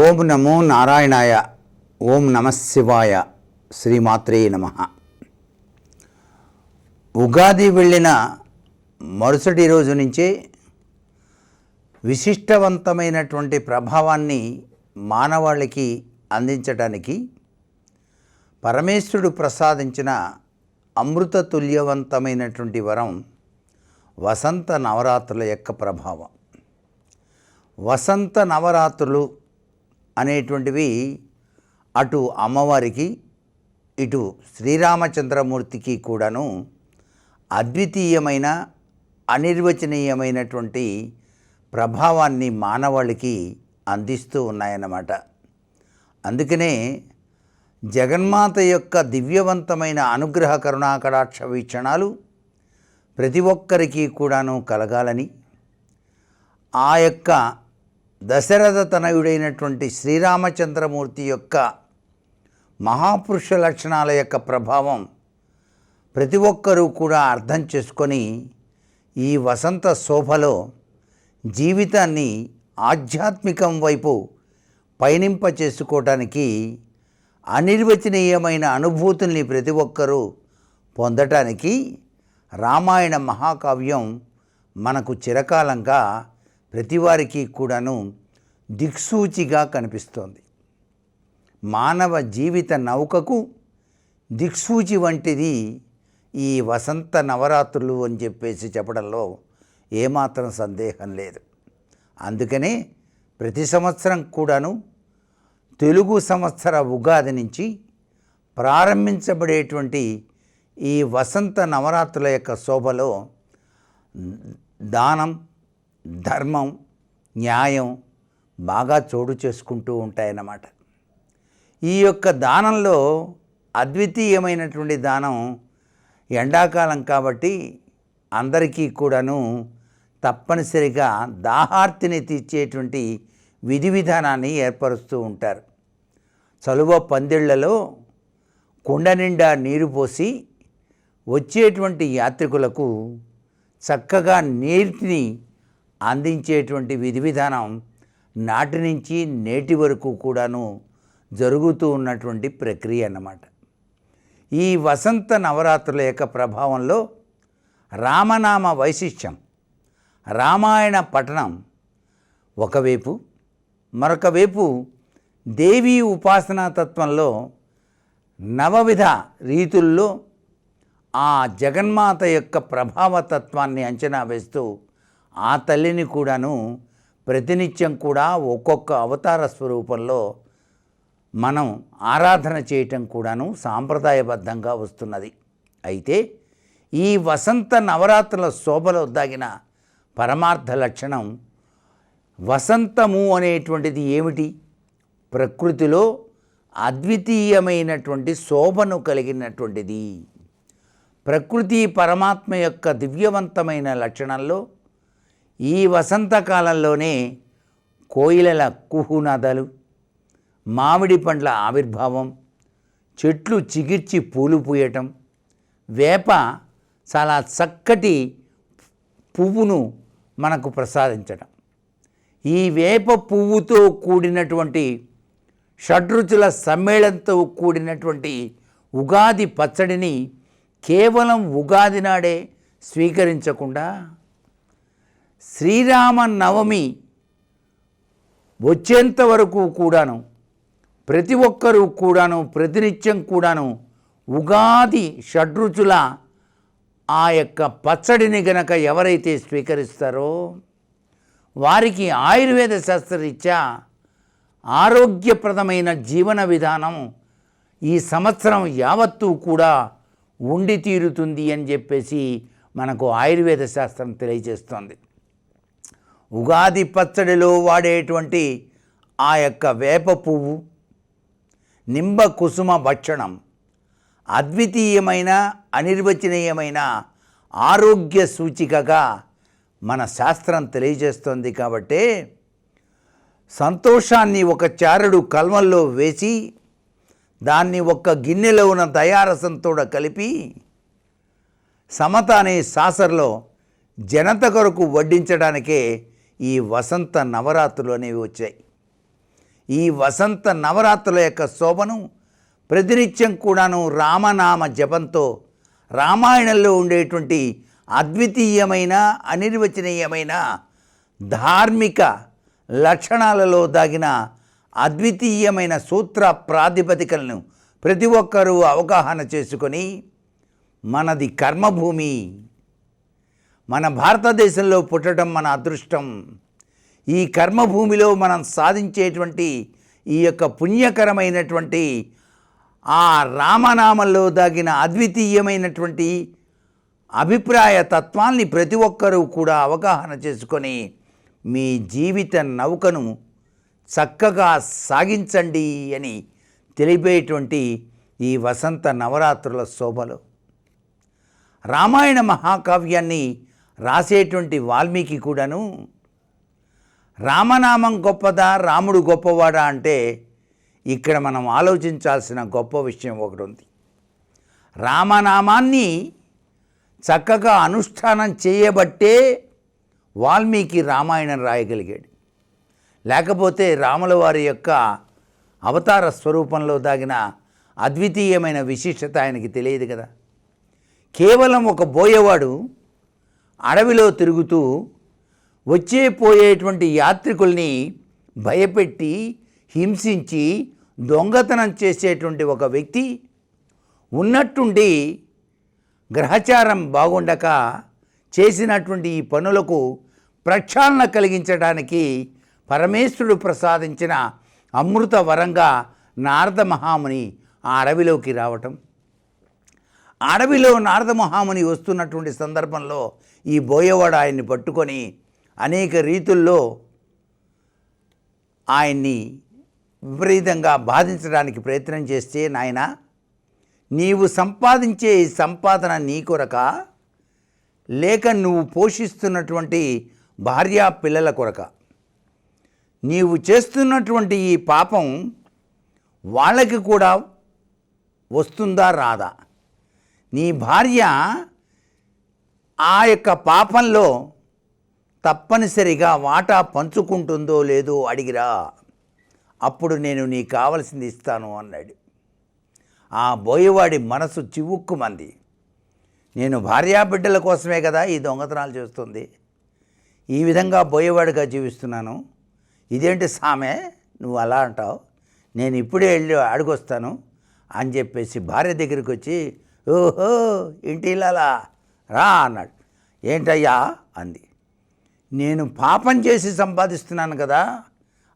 ఓం నమో నారాయణాయ ఓం నమ శివాయ శ్రీమాత్రే నమ. ఉగాది వెళ్ళిన మరుసటి రోజు నుంచే విశిష్టవంతమైనటువంటి ప్రభావాన్ని మానవాళికి అందించడానికి పరమేశ్వరుడు ప్రసాదించిన అమృత తుల్యవంతమైనటువంటి వరం వసంత నవరాత్రుల యొక్క ప్రభావం. వసంత నవరాత్రులు అనేటువంటివి అటు అమ్మవారికి ఇటు శ్రీరామచంద్రమూర్తికి కూడాను అద్వితీయమైన అనిర్వచనీయమైనటువంటి ప్రభావాన్ని మానవాళికి అందిస్తూ ఉన్నాయన్నమాట. అందుకనే జగన్మాత యొక్క దివ్యవంతమైన అనుగ్రహ కరుణాకటాక్ష వీక్షణాలు ప్రతి ఒక్కరికి కూడాను కలగాలని ఆ యొక్క దశరథ తనయుడైనటువంటి శ్రీరామచంద్రమూర్తి యొక్క మహాపురుష లక్షణాల యొక్క ప్రభావం ప్రతి ఒక్కరూ కూడా అర్థం చేసుకొని ఈ వసంత శోభలో జీవితాన్ని ఆధ్యాత్మికం వైపు పయనింప చేసుకోవటానికి అనిర్వచనీయమైన అనుభూతుల్ని ప్రతి ఒక్కరూ పొందటానికి రామాయణ మహాకావ్యం మనకు చిరకాలంగా ప్రతివారికి కూడాను దిక్సూచిగా కనిపిస్తోంది. మానవ జీవిత నౌకకు దిక్సూచి వంటిది ఈ వసంత నవరాత్రులు అని చెప్పేసి చెప్పడంలో ఏమాత్రం సందేహం లేదు. అందుకనే ప్రతి సంవత్సరం కూడాను తెలుగు సంవత్సర ఉగాది నుంచి ప్రారంభించబడేటువంటి ఈ వసంత నవరాత్రుల యొక్క శోభలో దానం ధర్మం న్యాయం బాగా చోటు చేసుకుంటూ ఉంటాయన్నమాట. ఈ యొక్క దానంలో అద్వితీయమైనటువంటి దానం ఎండాకాలం కాబట్టి అందరికీ కూడాను తప్పనిసరిగా దాహార్తిని తీర్చేటువంటి విధి విధానాన్ని ఏర్పరుస్తూ ఉంటారు. చలువ పందిళ్ళలో కుండ నిండా నీరు పోసి వచ్చేటువంటి యాత్రికులకు చక్కగా నీటిని అందించేటువంటి విధి విధానం నాటి నుంచి నేటి వరకు కూడాను జరుగుతూ ఉన్నటువంటి ప్రక్రియ అన్నమాట. ఈ వసంత నవరాత్రుల యొక్క ప్రభావంలో రామనామ వైశిష్ట్యం రామాయణ పఠనం ఒకవైపు మరొక వైపు దేవీ ఉపాసనా తత్వంలో నవవిధ రీతుల్లో ఆ జగన్మాత యొక్క ప్రభావతత్వాన్ని అంచనా వేస్తూ ఆ తల్లిని కూడాను ప్రతినిత్యం కూడా ఒక్కొక్క అవతార స్వరూపంలో మనం ఆరాధన చేయటం కూడాను సాంప్రదాయబద్ధంగా వస్తున్నది. అయితే ఈ వసంత నవరాత్రుల శోభలో దాగిన పరమార్థ లక్షణం వసంతము అనేటువంటిది ఏమిటి? ప్రకృతిలో అద్వితీయమైనటువంటి శోభను కలిగినటువంటిది. ప్రకృతి పరమాత్మ యొక్క దివ్యవంతమైన లక్షణంలో ఈ వసంతకాలంలోనే కోయిలల కుహునదలు మామిడి పండ్ల ఆవిర్భావం చెట్లు చిగిర్చి పూలు పూయటం వేప చాలా చక్కటి పువ్వును మనకు ప్రసాదించడం ఈ వేప పువ్వుతో కూడినటువంటి షడ్రుచుల సమ్మేళనంతో కూడినటువంటి ఉగాది పచ్చడిని కేవలం ఉగాది నాడే స్వీకరించకుండా శ్రీరామ నవమి వచ్చేంత వరకు కూడాను ప్రతి ఒక్కరూ కూడాను ప్రతినిత్యం కూడాను ఉగాది షడ్రుచుల ఆ యొక్క పచ్చడిని గనక ఎవరైతే స్వీకరిస్తారో వారికి ఆయుర్వేద శాస్త్రరీత్యా ఆరోగ్యప్రదమైన జీవన విధానం ఈ సంవత్సరం యావత్తూ కూడా ఉండి తీరుతుంది అని చెప్పేసి మనకు ఆయుర్వేద శాస్త్రం తెలియజేస్తోంది. ఉగాది పచ్చడిలో వాడేటువంటి ఆ యొక్క వేప పువ్వు నింబ కుసుమ భక్షణం అద్వితీయమైన అనిర్వచనీయమైన ఆరోగ్య సూచికగా మన శాస్త్రం తెలియజేస్తోంది కాబట్టే సంతోషాన్ని ఒక చారుడు కల్మల్లో వేసి దాన్ని ఒక్క గిన్నెలో ఉన్న దయారసంతోడ కలిపి సమత అనే సాసర్లో జనత కొరకు వడ్డించడానికే ఈ వసంత నవరాత్రులు అనేవి వచ్చాయి. ఈ వసంత నవరాత్రుల యొక్క శోభను ప్రతినిత్యం కూడాను రామనామ జపంతో రామాయణంలో ఉండేటువంటి అద్వితీయమైన అనిర్వచనీయమైన ధార్మిక లక్షణాలలో దాగిన అద్వితీయమైన సూత్ర ప్రాతిపదికలను ప్రతి ఒక్కరూ అవగాహన చేసుకొని మనది కర్మభూమి. మన భారతదేశంలో పుట్టడం మన అదృష్టం. ఈ కర్మభూమిలో మనం సాధించేటువంటి ఈ యొక్క పుణ్యకరమైనటువంటి ఆ రామనామంలో దాగిన అద్వితీయమైనటువంటి అభిప్రాయ తత్వాల్ని ప్రతి ఒక్కరూ కూడా అవగాహన చేసుకొని మీ జీవిత నౌకను చక్కగా సాగించండి అని తెలిపేటువంటి ఈ వసంత నవరాత్రుల శోభలో. రామాయణ మహాకావ్యాన్ని రాసేటువంటి వాల్మీకి కూడాను రామనామం గొప్పదా రాముడు గొప్పవాడా అంటే ఇక్కడ మనం ఆలోచించాల్సిన గొప్ప విషయం ఒకటి ఉంది. రామనామాన్ని చక్కగా అనుష్ఠానం చేయబట్టే వాల్మీకి రామాయణం రాయగలిగాడు. లేకపోతే రాముల వారి యొక్క అవతార స్వరూపంలో దాగిన అద్వితీయమైన విశిష్టత ఆయనకి తెలియదు కదా. కేవలం ఒక బోయేవాడు అడవిలో తిరుగుతూ వచ్చే పోయేటువంటి యాత్రికుల్ని భయపెట్టి హింసించి దొంగతనం చేసేటువంటి ఒక వ్యక్తి ఉన్నట్టుండి గ్రహచారం బాగుండక చేసినటువంటి ఈ పనులకు ప్రక్షాళన కలిగించడానికి పరమేశ్వరుడు ప్రసాదించిన అమృత వరంగా నారద మహాముని ఆ అడవిలోకి రావటం. అడవిలో నారద మహాముని వస్తున్నటువంటి సందర్భంలో ఈ బోయవాడు ఆయన్ని పట్టుకొని అనేక రీతుల్లో ఆయన్ని విపరీతంగా బాధించడానికి ప్రయత్నం చేస్తే నాయన నీవు సంపాదించే ఈ సంపాదన నీ కొరక లేక నువ్వు పోషిస్తున్నటువంటి భార్యా పిల్లల కొరక. నీవు చేస్తున్నటువంటి ఈ పాపం వాళ్ళకి కూడా వస్తుందా రాదా? నీ భార్య ఆ యొక్క పాపంలో తప్పనిసరిగా వాటా పంచుకుంటుందో లేదో అడిగిరా. అప్పుడు నేను నీకు కావలసింది ఇస్తాను అన్నాడు. ఆ బోయవాడి మనసు చివుక్కుమంది. నేను భార్యా బిడ్డల కోసమే కదా ఈ దొంగతనాలు చేస్తుంది. ఈ విధంగా బోయేవాడిగా జీవిస్తున్నాను. ఇదేంటి సామె? నువ్వు అలా అంటావు? నేను ఇప్పుడే వెళ్ళి అడుగొస్తాను అని చెప్పేసి భార్య దగ్గరికి వచ్చి ఓహో ఇంటి ఇల్లాలా రా అన్నాడు. ఏంటయ్యా? అంది. నేను పాపం చేసి సంపాదిస్తున్నాను కదా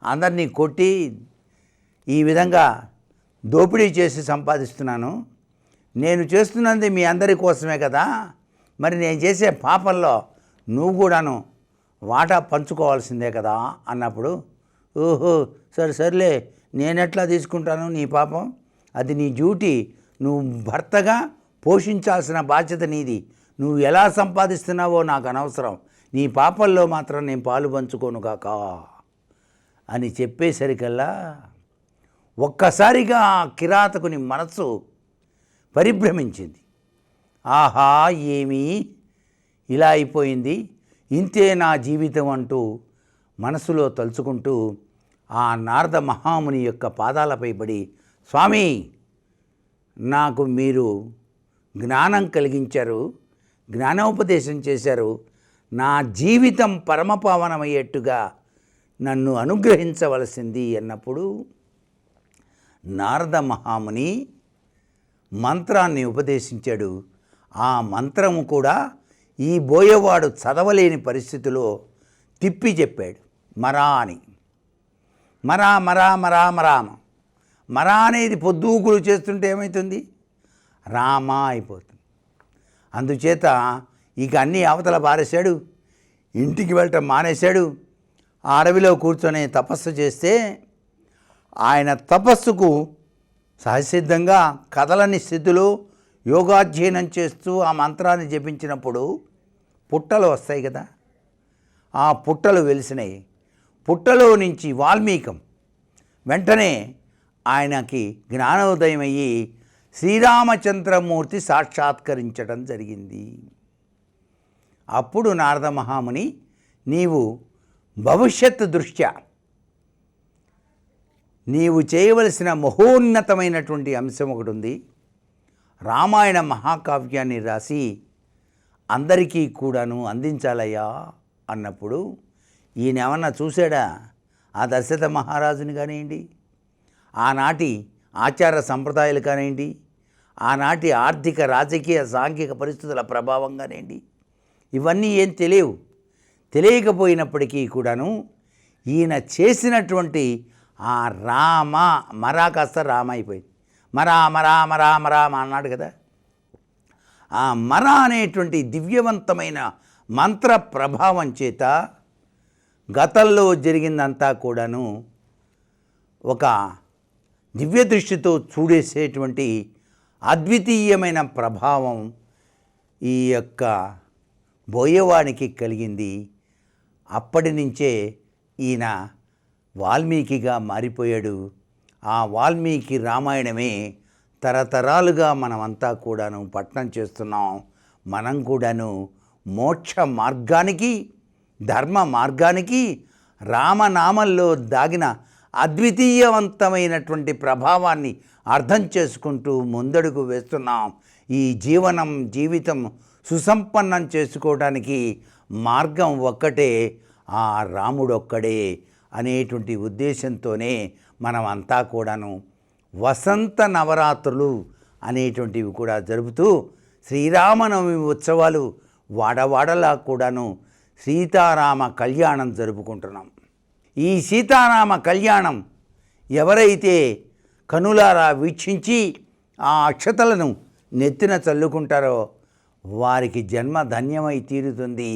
అందరినీ కొట్టి ఈ విధంగా దోపిడీ చేసి సంపాదిస్తున్నాను. నేను చేస్తున్నది మీ అందరి కోసమే కదా మరి నేను చేసే పాపంలో నువ్వు కూడాను వాటా పంచుకోవాల్సిందే కదా అన్నప్పుడు ఓహో సరే సర్లే నేనెట్లా తీసుకుంటాను నీ పాపం? అది నీ డ్యూటీ. నువ్వు భర్తగా పోషించాల్సిన బాధ్యత నీది. నువ్వు ఎలా సంపాదిస్తున్నావో నాకు అనవసరం. నీ పాపల్లో మాత్రం నేను పాలు పంచుకోను కాక అని చెప్పేసరికల్లా ఒక్కసారిగా ఆ కిరాతకుని మనస్సు పరిభ్రమించింది. ఆహా ఏమీ? ఇలా అయిపోయింది. ఇంతే నా జీవితం అంటూ మనసులో తలుచుకుంటూ ఆ నారద మహాముని యొక్క పాదాలపై పడి స్వామి నాకు మీరు జ్ఞానం కలిగించారు. జ్ఞానోపదేశం చేశారు. నా జీవితం పరమపావనమయ్యేట్టుగా నన్ను అనుగ్రహించవలసింది అన్నప్పుడు నారద మహాముని మంత్రాన్ని ఉపదేశించాడు. ఆ మంత్రము కూడా ఈ బోయవాడు చదవలేని పరిస్థితిలో తిప్పి చెప్పాడు. మరా అని. మరా మరా మరా మరామ మరా అనేది పొద్దుగులు చేస్తుంటే ఏమవుతుంది రామా అయిపోతుంది. అందుచేత ఇక అన్నీ అవతల పారేశాడు. ఇంటికి వెళ్ళటం మానేశాడు. ఆ అడవిలో కూర్చొని తపస్సు చేస్తే ఆయన తపస్సుకు సహసిద్ధంగా కదలని స్థితిలో యోగాధ్యయనం చేస్తూ ఆ మంత్రాన్ని జపించినప్పుడు పుట్టలు వస్తాయి కదా. ఆ పుట్టలు వెలిసినాయి. పుట్టలో నుంచి వాల్మీకం వెంటనే ఆయనకి జ్ఞానోదయం అయ్యి శ్రీరామచంద్రమూర్తి సాక్షాత్కరించడం జరిగింది. అప్పుడు నారద మహాముని నీవు భవిష్యత్తు దృష్ట్యా నీవు చేయవలసిన మహోన్నతమైనటువంటి అంశం ఒకటి ఉంది. రామాయణ మహాకావ్యాన్ని రాసి అందరికీ కూడాను అందించాలయ్యా అన్నప్పుడు ఈయన ఏమన్నా చూశాడా? ఆ దర్శత మహారాజుని కానివ్వండి ఆనాటి ఆచార సంప్రదాయాలు కానివ్వండి ఆనాటి ఆర్థిక రాజకీయ సాంఘిక పరిస్థితుల ప్రభావంగానేండి ఇవన్నీ ఏం తెలియవు. తెలియకపోయినప్పటికీ కూడాను ఈయన చేసినటువంటి ఆ రామ మరా కాస్త రామ అయిపోయింది. మరా మరా మరా మరా అన్నాడు కదా. ఆ మర అనేటువంటి దివ్యవంతమైన మంత్ర ప్రభావం చేత గతంలో జరిగిందంతా కూడాను ఒక దివ్య దృష్టితో చూడేసేటువంటి అద్వితీయమైన ప్రభావం ఈ యొక్క బోయేవానికి కలిగింది. అప్పటి నుంచే ఈయన వాల్మీకిగా మారిపోయాడు. ఆ వాల్మీకి రామాయణమే తరతరాలుగా మనమంతా కూడాను పట్టణం చేస్తున్నాం. మనం కూడాను మోక్ష మార్గానికి ధర్మ మార్గానికి రామనామంలో దాగిన అద్వితీయవంతమైనటువంటి ప్రభావాన్ని అర్థం చేసుకుంటూ ముందడుగు వేస్తున్నాం. ఈ జీవనం జీవితం సుసంపన్నం చేసుకోవడానికి మార్గం ఒక్కటే ఆ రాముడొక్కడే అనేటువంటి ఉద్దేశంతోనే మనం అంతా కూడాను వసంత నవరాత్రులు అనేటువంటివి కూడా జరుపుతూ శ్రీరామనవమి ఉత్సవాలు వాడవాడలా కూడాను సీతారామ కళ్యాణం జరుపుకుంటున్నాం. ఈ సీతారామ కళ్యాణం ఎవరైతే కనులారా వీక్షించి ఆ అక్షతలను నెత్తిన చల్లుకుంటారో వారికి జన్మ ధన్యమై తీరుతుంది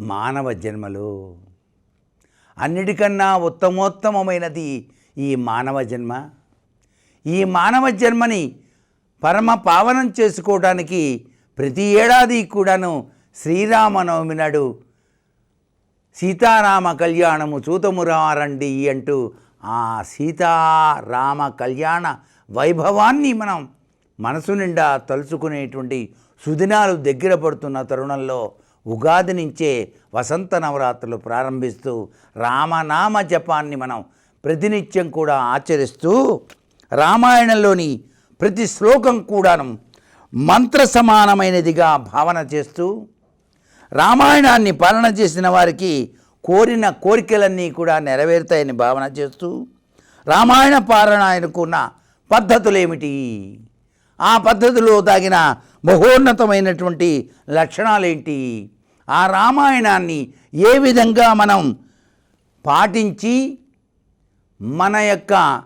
మానవ జన్మలో. అన్నిటికన్నా ఉత్తమోత్తమమైనది ఈ మానవ జన్మ. ఈ మానవ జన్మని పరమ పావనం చేసుకోవడానికి ప్రతి ఏడాది కూడాను శ్రీరామనవమి నాడు సీతారామ కళ్యాణము చూతమురారండి అంటూ ఆ సీతారామ కళ్యాణ వైభవాన్ని మనం మనసు నిండా తలుచుకునేటువంటి సుదినాలు దగ్గర పడుతున్న తరుణంలో ఉగాది నుంచే వసంత నవరాత్రులు ప్రారంభిస్తూ రామనామ జపాన్ని మనం ప్రతినిత్యం కూడా ఆచరిస్తూ రామాయణంలోని ప్రతి శ్లోకం కూడాను మంత్ర సమానమైనదిగా భావన చేస్తూ రామాయణాన్ని పాలన చేసిన వారికి కోరిన కోరికలన్నీ కూడా నెరవేరుతాయని భావన చేస్తూ రామాయణ పారాయణకున్న పద్ధతులేమిటి? ఆ పద్ధతిలో తాగిన బహోన్నతమైనటువంటి లక్షణాలేంటి? ఆ రామాయణాన్ని ఏ విధంగా మనం పాటించి మన యొక్క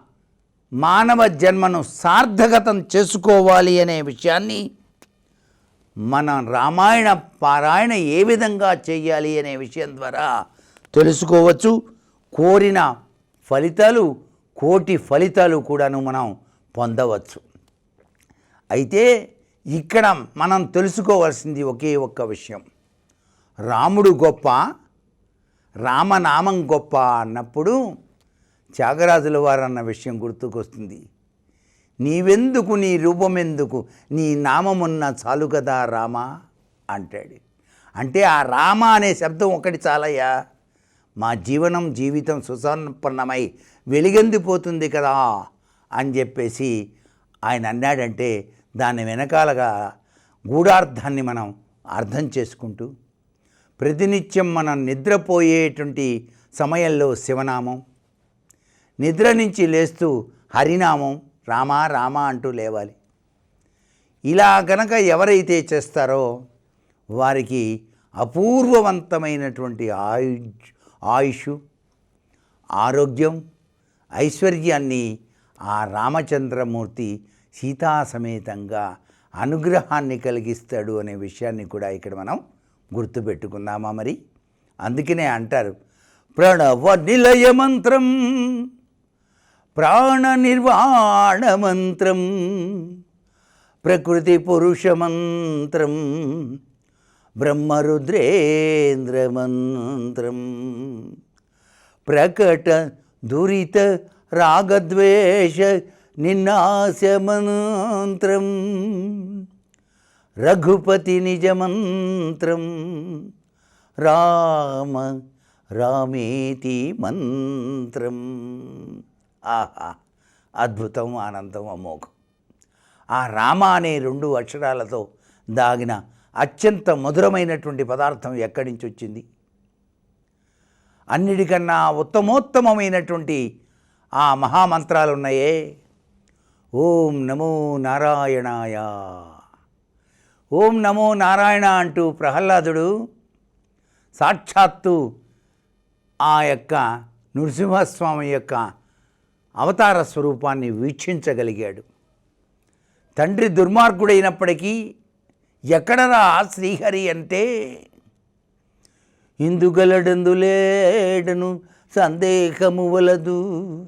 మానవ జన్మను సార్థకతం చేసుకోవాలి అనే విషయాన్ని మన రామాయణ పారాయణ ఏ విధంగా చేయాలి అనే విషయం ద్వారా తెలుసుకోవచ్చు. కోరిన ఫలితాలు కోటి ఫలితాలు కూడాను మనం పొందవచ్చు. అయితే ఇక్కడ మనం తెలుసుకోవాల్సింది ఒకే ఒక్క విషయం. రాముడు గొప్ప రామనామం గొప్ప అన్నప్పుడు త్యాగరాజుల వారు అన్న విషయం గుర్తుకొస్తుంది. నీవెందుకు నీ రూపమెందుకు? నీ నామమున్న చాలు కదా రామ? అంటాడు. అంటే ఆ రామ అనే శబ్దం ఒకటి చాలయ్యా. మా జీవనం జీవితం సుసంపన్నమై వెలిగెందిపోతుంది కదా అని చెప్పేసి ఆయన అన్నాడంటే దాని వెనకాలగా గూఢార్థాన్ని మనం అర్థం చేసుకుంటూ ప్రతినిత్యం మనం నిద్రపోయేటువంటి సమయంలో శివనామం నిద్ర నుంచి లేస్తూ హరినామం రామా రామ అంటూ లేవాలి. ఇలా గనక ఎవరైతే చేస్తారో వారికి అపూర్వవంతమైనటువంటి ఆయు ఆయుష్ ఆరోగ్యం ఐశ్వర్యాన్ని ఆ రామచంద్రమూర్తి సీతా సమేతంగా అనుగ్రహాన్ని కలిగిస్తాడు అనే విషయాన్ని కూడా ఇక్కడ మనం గుర్తుపెట్టుకుందామా మరి? అందుకనే అంటారు ప్రణవ నిలయ మంత్రం ప్రాణ నిర్వాణ మంత్రం ప్రకృతి పురుష మంత్రం బ్రహ్మరుద్రేంద్ర మంత్రం. ప్రకట దురిత రాగద్వేష నిన్నాశ మంత్రం రఘుపతి నిజ మంత్రం రామ రామేతి మంత్రం. ఆహా అద్భుతం ఆనందం అమోఘం. ఆ రామ అనే రెండు అక్షరాలతో దాగిన అత్యంత మధురమైనటువంటి పదార్థం ఎక్కడి నుంచి వచ్చింది? అన్నిటికన్నా ఉత్తమోత్తమమైనటువంటి ఆ మహామంత్రాలు ఉన్నాయే ఓం నమో నారాయణాయ. ఓం నమో నారాయణ అంటూ ప్రహ్లాదుడు సాక్షాత్తు ఆ యొక్క నృసింహస్వామి యొక్క అవతార స్వరూపాన్ని వీక్షించగలిగాడు. తండ్రి దుర్మార్గుడైనప్పటికీ ఎక్కడరా శ్రీహరి అంటే? ఇందుగలడందులేడను సందేహము వలదు.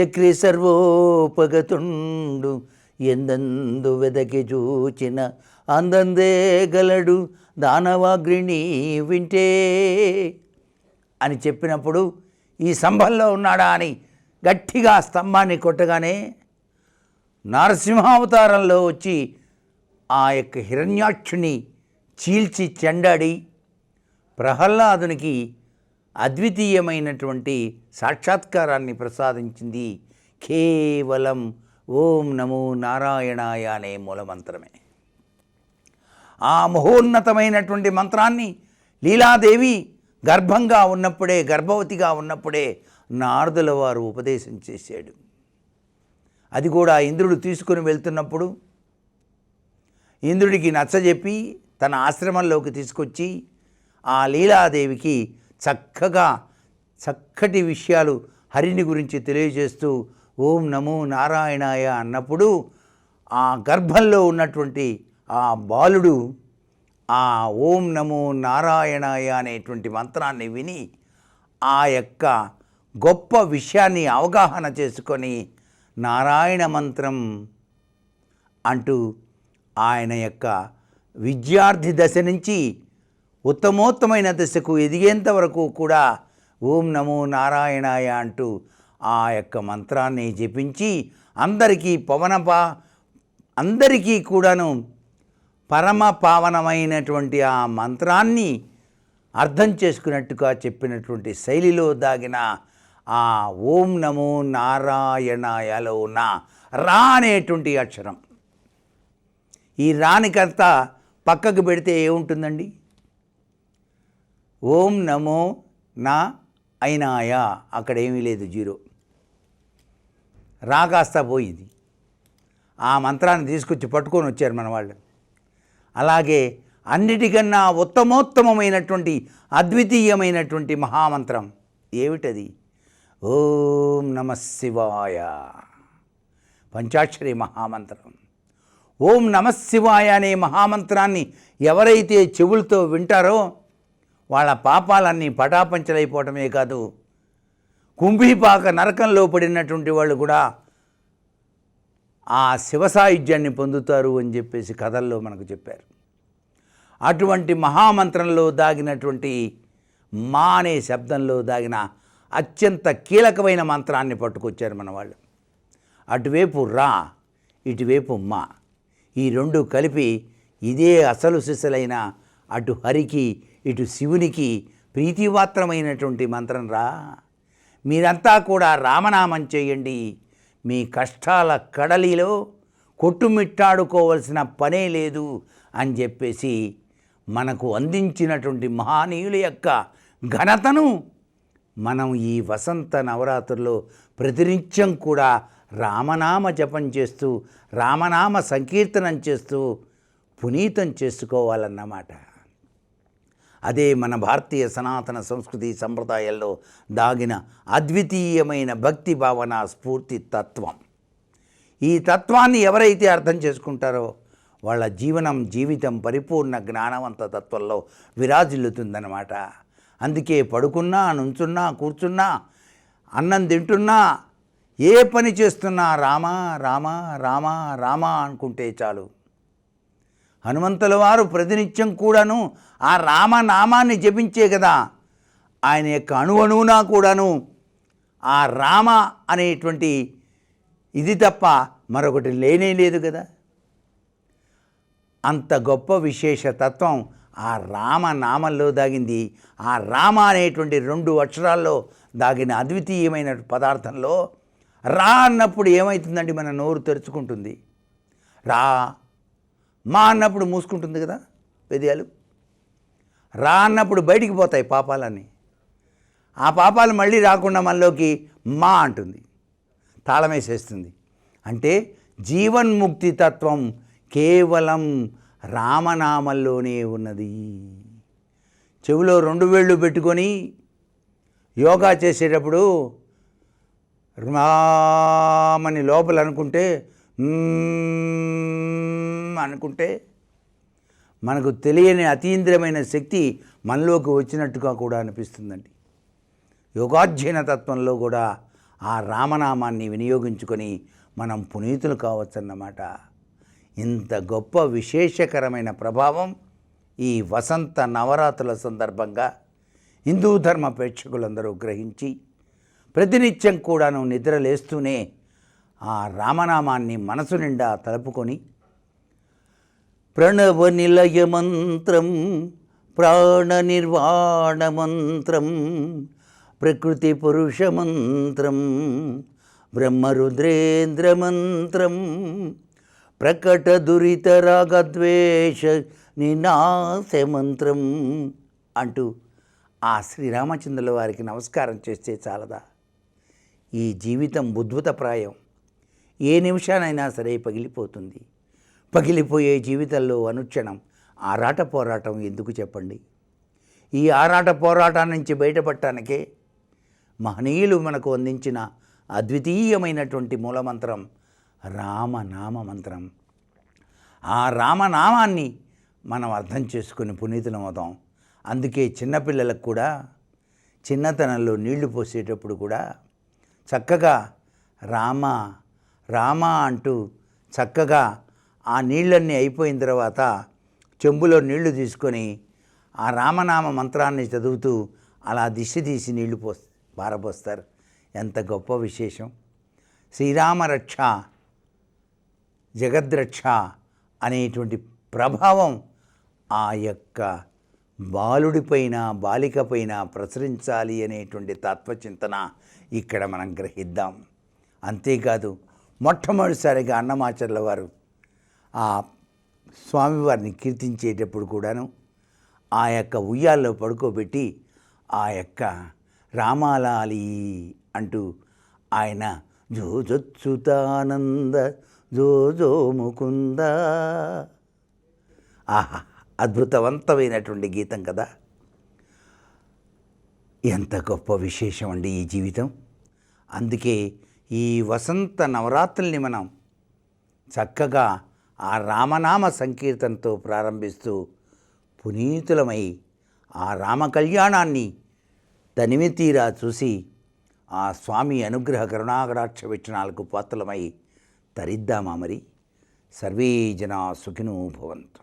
చక్రి సర్వోపగతుండు ఎందందు వెదకి చూచిన అందందే గలడు దానవాగ్రిని వింటే అని చెప్పినప్పుడు ఈ సంభంలో ఉన్నాడా? అని గట్టిగా స్తంభాన్ని కొట్టగానే నరసింహావతారంలో వచ్చి ఆ యొక్క హిరణ్యాక్షుని చీల్చి చెండాడి ప్రహ్లాదునికి అద్వితీయమైనటువంటి సాక్షాత్కారాన్ని ప్రసాదించింది. కేవలం ఓం నమో నారాయణాయ అనే మూలమంత్రమే. ఆ మహోన్నతమైనటువంటి మంత్రాన్ని లీలాదేవి గర్భంగా ఉన్నప్పుడే గర్భవతిగా ఉన్నప్పుడే నారదుల వారు ఉపదేశం చేశాడు. అది కూడా ఇంద్రుడు తీసుకుని వెళ్తున్నప్పుడు ఇంద్రుడికి నచ్చజెప్పి తన ఆశ్రమంలోకి తీసుకొచ్చి ఆ లీలాదేవికి చక్కగా చక్కటి విషయాలు హరిని గురించి తెలియజేస్తూ ఓం నమో నారాయణాయ అన్నప్పుడు ఆ గర్భంలో ఉన్నటువంటి ఆ బాలుడు ఆ ఓం నమో నారాయణాయ అనేటువంటి మంత్రాన్ని విని ఆ యొక్క గొప్ప విషయాన్ని అవగాహన చేసుకొని నారాయణ మంత్రం అంటూ ఆయన యొక్క విద్యార్థి దశ నుంచి ఉత్తమోత్తమైన దశకు ఎదిగేంత వరకు కూడా ఓం నమో నారాయణాయ అంటూ ఆ యొక్క మంత్రాన్ని జపించి అందరికీ పవనపా అందరికీ కూడాను పరమ పావనమైనటువంటి ఆ మంత్రాన్ని అర్థం చేసుకున్నట్టుగా చెప్పినటువంటి శైలిలో దాగిన ఆ ఓం నమో నారాయణాయలో నా రా అనేటువంటి అక్షరం. ఈ రానికంతా పక్కకు పెడితే ఏముంటుందండి? ఓం నమో నా అయినాయ. అక్కడ ఏమీ లేదు జీరో. రా కాస్త పోయింది. ఆ మంత్రాన్ని తీసుకొచ్చి పట్టుకొని వచ్చారు మన వాళ్ళు. అలాగే అన్నిటికన్నా ఉత్తమోత్తమమైనటువంటి అద్వితీయమైనటువంటి మహామంత్రం ఏమిటది? ఓం నమ శివాయ. పంచాక్షరి మహామంత్రం. ఓం నమ శివాయ అనే మహామంత్రాన్ని ఎవరైతే చెవులతో వింటారో వాళ్ళ పాపాలన్నీ పటాపంచలైపోవటమే కాదు కుంభీపాక నరకంలో పడినటువంటి వాళ్ళు కూడా ఆ శివసాయుధ్యాన్ని పొందుతారు అని చెప్పేసి కథల్లో మనకు చెప్పారు. అటువంటి మహామంత్రంలో దాగినటువంటి మా అనే శబ్దంలో దాగిన అత్యంత కీలకమైన మంత్రాన్ని పట్టుకొచ్చారు మన వాళ్ళు అటువైపు రా ఇటువైపు మా. ఈ రెండు కలిపి ఇదే అసలు సిసలైన అటు హరికి ఇటు శివునికి ప్రీతిపాత్రమైనటువంటి మంత్రం రా. మీరంతా కూడా రామనామం చేయండి. మీ కష్టాల కడలిలో కొట్టుమిట్టాడుకోవలసిన పనే లేదు అని చెప్పేసి మనకు అందించినటువంటి మహానీయుల యొక్క ఘనతను మనం ఈ వసంత నవరాత్రుల్లో ప్రతినిత్యం కూడా రామనామ జపం చేస్తూ రామనామ సంకీర్తనం చేస్తూ పునీతం చేసుకోవాలన్నమాట. అదే మన భారతీయ సనాతన సంస్కృతి సంప్రదాయాల్లో దాగిన అద్వితీయమైన భక్తి భావన స్ఫూర్తి తత్వం. ఈ తత్వాన్ని ఎవరైతే అర్థం చేసుకుంటారో వాళ్ళ జీవనం జీవితం పరిపూర్ణ జ్ఞానవంత తత్వంలో విరాజిల్లుతుందన్నమాట. అందుకే పడుకున్నా నుంచున్నా కూర్చున్నా అన్నం తింటున్నా ఏ పని చేస్తున్నా రామ రామ రామ రామ అనుకుంటే చాలు. హనుమంతుల వారు ప్రతినిత్యం కూడాను ఆ రామనామాన్ని జపించే కదా. ఆయన యొక్క అణువణువునా కూడాను ఆ రామ అనేటువంటి ఇది తప్ప మరొకటి లేనే లేదు కదా. అంత గొప్ప విశేష తత్వం ఆ రామ నామంలో దాగింది. ఆ రామ అనేటువంటి రెండు అక్షరాల్లో దాగిన అద్వితీయమైన పదార్థంలో రా అన్నప్పుడు ఏమవుతుందండి మన నోరు తెరుచుకుంటుంది? రా మా అన్నప్పుడు మూసుకుంటుంది కదా వెదయాలు? రా అన్నప్పుడు బయటికి పోతాయి పాపాలన్నీ. ఆ పాపాలు మళ్ళీ రాకుండా మనలోకి మా అంటుంది. తాళమేసేస్తుంది. అంటే జీవన్ముక్తి తత్వం కేవలం రామనామంలోనే ఉన్నది. చెవిలో రెండు వేళ్ళు పెట్టుకొని యోగా చేసేటప్పుడు రామని లోపల అనుకుంటే అనుకుంటే మనకు తెలియని అతీంద్రమైన శక్తి మనలోకి వచ్చినట్టుగా కూడా అనిపిస్తుందండి. యోగాధ్యయన తత్వంలో కూడా ఆ రామనామాన్ని వినియోగించుకొని మనం పునీతులు కావచ్చన్నమాట. ఇంత గొప్ప విశేషకరమైన ప్రభావం ఈ వసంత నవరాత్రుల సందర్భంగా హిందూ ధర్మ ప్రేక్షకులందరూ గ్రహించి ప్రతినిత్యం కూడాను నిద్రలేస్తూనే ఆ రామనామాన్ని మనసు నిండా తలుపుకొని ప్రణవ నిలయ మంత్రం ప్రాణ నిర్వాణ మంత్రం ప్రకృతి పురుష మంత్రం బ్రహ్మరుద్రేంద్ర మంత్రం ప్రకట దురిత రాగద్వేష నినాశ మంత్రం అంటూ ఆ శ్రీరామచంద్రుల వారికి నమస్కారం చేస్తే చాలదా? ఈ జీవితం ఉద్భుతప్రాయం. ఏ నిమిషానైనా సరే పగిలిపోతుంది. పగిలిపోయే జీవితంలో అనుక్షణం ఆరాట పోరాటం ఎందుకు చెప్పండి? ఈ ఆరాట పోరాటం నుంచి బయటపడటానికే మహనీయులు మనకు అందించిన అద్వితీయమైనటువంటి మూలమంత్రం రామనామ మంత్రం ఆ రామనామాన్ని మనం అర్థం చేసుకుని పునీతులమవుతాం అందుకే చిన్నపిల్లలకు కూడా చిన్నతనంలో నీళ్ళు పోసేటప్పుడు కూడా చక్కగా రామ రామ అంటూ చక్కగా ఆ నీళ్ళన్నీ అయిపోయిన తర్వాత చెంబులో నీళ్ళు తీసుకొని ఆ రామనామ మంత్రాన్ని చదువుతూ అలా దిశ తీసి నీళ్ళు పోస్ పారబోస్తారు. ఎంత గొప్ప విశేషం. శ్రీరామరక్ష జగద్రక్ష అనేటువంటి ప్రభావం ఆ యొక్క బాలుడిపైన బాలికపైన ప్రసరించాలి అనేటువంటి తత్వచింతన ఇక్కడ మనం గ్రహిద్దాం. అంతేకాదు మొట్టమొదటిసారిగా అన్నమాచర్ల వారు ఆ స్వామివారిని కీర్తించేటప్పుడు కూడాను ఆ యొక్క ఉయ్యాల్లో పడుకోబెట్టి ఆ యొక్క రామాలాలి అంటూ ఆయన జోజొచ్చుతానంద జోజో ముకుంద ఆహా అద్భుతవంతమైనటువంటి గీతం కదా. ఎంత గొప్ప విశేషం అండి ఈ జీవితం. అందుకే ఈ వసంత నవరాత్రుల్ని మనం చక్కగా ఆ రామనామ సంకీర్తనతో ప్రారంభిస్తూ పునీతులమై ఆ రామ కళ్యాణాన్ని తనివి తీరా చూసి ఆ స్వామి అనుగ్రహ కరుణాగరాక్ష విచ్చనాలకు పాత్రలమై తరిద్దామా మరి? సర్వే జనా సుఖినో భవంతు.